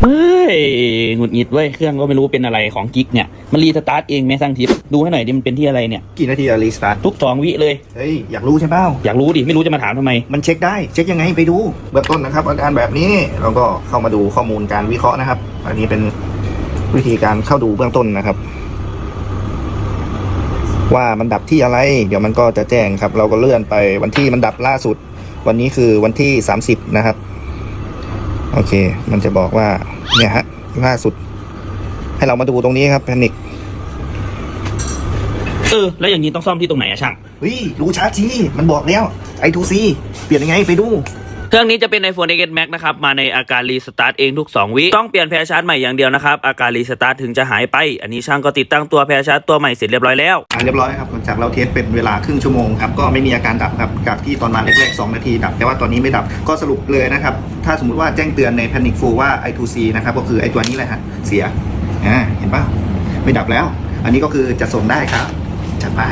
เฮ้ยหงุดหงิดเว้ยเครื่องก็ไม่รู้เป็นอะไรของกิ๊กเนี่ย มันรีสตาร์ทเองไหมสร้างทิปดูให้หน่อยดิมันเป็นที่อะไรเนี่ยกี่นาทีอะรีสตาร์ททุกสองวิเลย เฮ้ย อยากรู้ใช่เปล่าอยากรู้ดิไม่รู้จะมาถามทำไม มันเช็คได้เช็คยังไงไปดูเบื้องต้นนะครับอาการแบบนี้เราก็เข้ามาดูข้อมูลการวิเคราะห์นะครับ อันนี้เป็นวิธีการเข้าดูเบื้องต้นนะครับ ว่ามันดับที่อะไร เดี๋ยวมันก็จะแจ้งครับ เราก็เลื่อนไปวันที่มันดับล่าสุด วันนี้คือวันที่ 30 นะครับ โอเค มันจะบอกว่า เนี่ยฮะล่าสุด ให้เรามาดูตรงนี้ครับแพนิกเออแล้วอย่างนี้ต้องซ่อมที่ตรงไหนอะช่างเฮ้ยรู้ช้าจีมันบอกแล้ว I2C เปลี่ยนยังไงไปดู เครื่องนี้จะเป็น iPhone XS Max นะครับ มาในอาการรีสตาร์ทเองทุก 2 วิต้องเปลี่ยนแพรชาร์จใหม่อย่างเดียวนะครับ อาการรีสตาร์ทถึงจะหายไป อันนี้ช่างก็ติดตั้งตัวแพรชาร์จตัวใหม่เสร็จเรียบร้อยแล้วอ่าเรียบร้อยครับหลังจากเราเทสเป็นเวลาครึ่งชั่วโมงครับก็ไม่มีอาการดับครับจากที่ตอนมาแรกๆ2นาทีดับแต่ว่าตอนนี้ไม่ดับก็สรุปเลยนะครับถ้าสมมติว่าแจ้งเตือนใน Panic Full ว่า I2C นะครับก็คือไอตัวนี้แหละฮะเสียอ่าเห็นป่ะไม่ดับแล้ว อันนี้ก็คือจะส่งได้ครับจัดไป